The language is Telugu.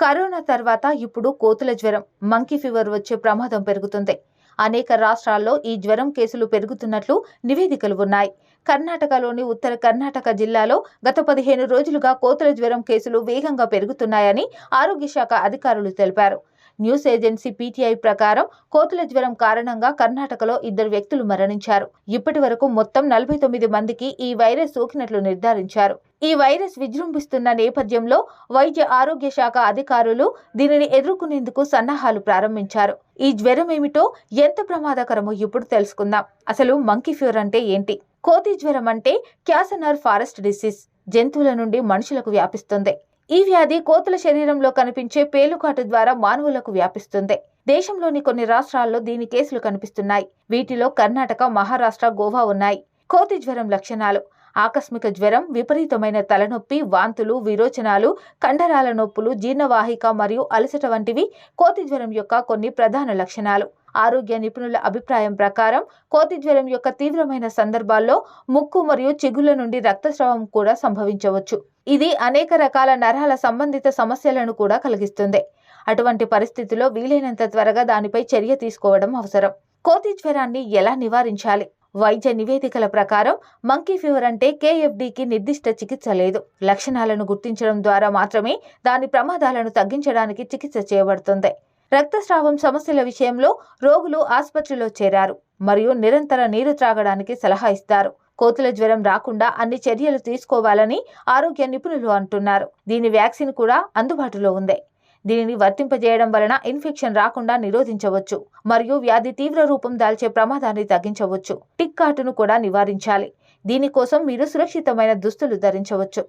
కరోనా తర్వాత ఇప్పుడు కోతుల జ్వరం మంకీ ఫీవర్ వచ్చే ప్రమాదం పెరుగుతుంది. అనేక రాష్ట్రాల్లో ఈ జ్వరం కేసులు పెరుగుతున్నట్లు నివేదికలు ఉన్నాయి. కర్ణాటకలోని ఉత్తర కర్ణాటక జిల్లాలో గత పదిహేను రోజులుగా కోతుల జ్వరం కేసులు వేగంగా పెరుగుతున్నాయని ఆరోగ్య శాఖ అధికారులు తెలిపారు. న్యూస్ ఏజెన్సీ పీటీఐ ప్రకారం కోతుల జ్వరం కారణంగా కర్ణాటకలో ఇద్దరు వ్యక్తులు మరణించారు. ఇప్పటి వరకు మొత్తం నలభై తొమ్మిది మందికి ఈ వైరస్ సోకినట్లు నిర్ధారించారు. ఈ వైరస్ విజృంభిస్తున్న నేపథ్యంలో వైద్య ఆరోగ్య శాఖ అధికారులు దీనిని ఎదుర్కొనేందుకు సన్నాహాలు ప్రారంభించారు. ఈ జ్వరం ఏమిటో ఎంత ప్రమాదకరమో ఇప్పుడు తెలుసుకుందాం. అసలు మంకీ ఫీవర్ అంటే ఏంటి? కోతి జ్వరం అంటే క్యాసనర్ ఫారెస్ట్ డిసీజ్ జంతువుల నుండి మనుషులకు వ్యాపిస్తుంది. ఈ వ్యాధి కోతుల శరీరంలో కనిపించే పేలుకాటు ద్వారా మానవులకు వ్యాపిస్తుంది. దేశంలోని కొన్ని రాష్ట్రాల్లో దీని కేసులు కనిపిస్తున్నాయి. వీటిలో కర్ణాటక మహారాష్ట్ర గోవా ఉన్నాయి. కోతి జ్వరం లక్షణాలు. ఆకస్మిక జ్వరం విపరీతమైన తలనొప్పి వాంతులు విరోచనాలు కండరాల నొప్పులు జీర్ణవాహిక మరియు అలసట వంటివి కోతి జ్వరం యొక్క కొన్ని ప్రధాన లక్షణాలు. ఆరోగ్య నిపుణుల అభిప్రాయం ప్రకారం కోతి జ్వరం యొక్క తీవ్రమైన సందర్భాల్లో ముక్కు మరియు చిగుళ్ళ నుండి రక్తస్రావం కూడా సంభవించవచ్చు. ఇది అనేక రకాల నరాల సంబంధిత సమస్యలను కూడా కలిగిస్తుంది. అటువంటి పరిస్థితిలో వీలైనంత త్వరగా దానిపై చర్య తీసుకోవడం అవసరం. కోతి జ్వరాన్ని ఎలా నివారించాలి? వైద్య నివేదికల ప్రకారం మంకీ ఫీవర్ అంటే కేఎఫ్డికి నిర్దిష్ట చికిత్స లేదు. లక్షణాలను గుర్తించడం ద్వారా మాత్రమే దాని ప్రమాదాలను తగ్గించడానికి చికిత్స చేయబడుతుంది. రక్తస్రావం సమస్యల విషయంలో రోగులు ఆసుపత్రిలో చేరారు మరియు నిరంతర నీరు త్రాగడానికి సలహా ఇస్తారు. కోతుల జ్వరం రాకుండా అన్ని చర్యలు తీసుకోవాలని ఆరోగ్య నిపుణులు అంటున్నారు. దీని వ్యాక్సిన్ కూడా అందుబాటులో ఉంది. దీనిని వర్తింపజేయడం వలన ఇన్ఫెక్షన్ రాకుండా నిరోధించవచ్చు మరియు వ్యాధి తీవ్ర రూపం దాల్చే ప్రమాదాన్ని తగ్గించవచ్చు. టిక్ కాటును కూడా నివారించాలి. దీనికోసం మీరు సురక్షితమైన దుస్తులు ధరించవచ్చు.